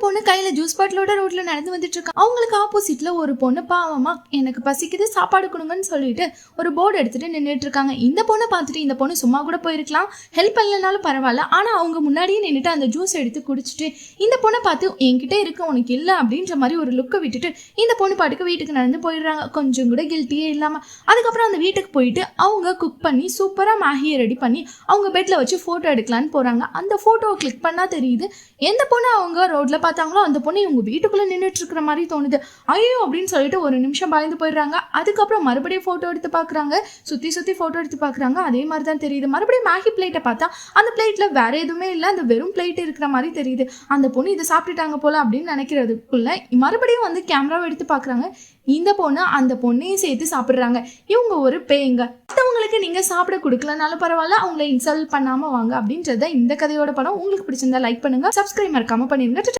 பொண்ணு கையில ஜூஸ் பாட்டிலோட ரோட்ல நடந்து வந்துட்டு இருக்கா அவங்களுக்கு ஆப்போசிட்ல ஒரு பொண்ணு பாவமா எனக்கு பசிக்குது சாப்பாடு கொடுங்கன்னு சொல்லிட்டு ஒரு போர்டு எடுத்துட்டு நின்றுட்டு இருக்காங்க இந்த பொண்ணை பார்த்துட்டு இந்த பொண்ணு சும்மா கூட போயிருக்கலாம். ஹெல்ப் பண்ணலனாலும் பரவாயில்ல. ஆனா அவங்க முன்னாடியே நின்றுட்டு அந்த ஜூஸ் எடுத்து குடிச்சிட்டு இந்த பொண்ணை பார்த்து என்கிட்ட இருக்கு உனக்கு இல்லை அப்படின்ற மாதிரி ஒரு லுக்கை விட்டுட்டு இந்த பொண்ணு பாட்டுக்கு வீட்டுக்கு நடந்து போயிடுறாங்க. கொஞ்சம் கூட கில்ட்டியே இல்லாம. அதுக்கப்புறம் அந்த வீட்டுக்கு போயிட்டு அவங்க குக் பண்ணி சூப்பரா மேகியை ரெடி பண்ணி அவங்க பெட்ல வச்சு போட்டோ எடுக்கலான்னு போறாங்க. அந்த போட்டோவை கிளிக் பண்ணா தெரியுது எந்த பொண்ணு அவங்க ரோட்ல பார்த்தாங்களோ அந்த பொண்ணு இவங்க வீட்டுக்குள்ளே நின்றுட்டு இருக்கிற மாதிரி தோணுது. ஐயோ அப்படின்னு சொல்லிட்டு ஒரு நிமிஷம் பயந்து போயிடுறாங்க. அதுக்கப்புறம் மறுபடியும் ஃபோட்டோ எடுத்து பார்க்குறாங்க. சுற்றி சுற்றி ஃபோட்டோ எடுத்து பார்க்குறாங்க. அதே மாதிரி தான் தெரியுது. மறுபடியும் மேகி பிளேட்டை பார்த்தா அந்த பிளேட்டில் வேற எதுவுமே இல்லை. அந்த வெறும் பிளேட் இருக்கிற மாதிரி தெரியுது. அந்த பொண்ணு இதை சாப்பிட்டுட்டாங்க போல அப்படின்னு நினைக்கிறதுக்குள்ள மறுபடியும் வந்து கேமராவை எடுத்து பார்க்குறாங்க. இந்த பொண்ணு அந்த பொண்ணையும் சேர்த்து சாப்பிட்றாங்க. இவங்க ஒரு பேய்ங்க. மற்றவங்களுக்கு நீங்கள் சாப்பிட கொடுக்கலனாலும் பரவாயில்ல. அவங்கள இன்சல்ட் பண்ணாமல் வாங்க அப்படின்றத இந்த கதையோட படம் உங்களுக்கு பிடிச்சிருந்தா லைக் பண்ணுங்கள் சப்ஸ்கிரைப் மறக்காமல் பண்ணிடுங்க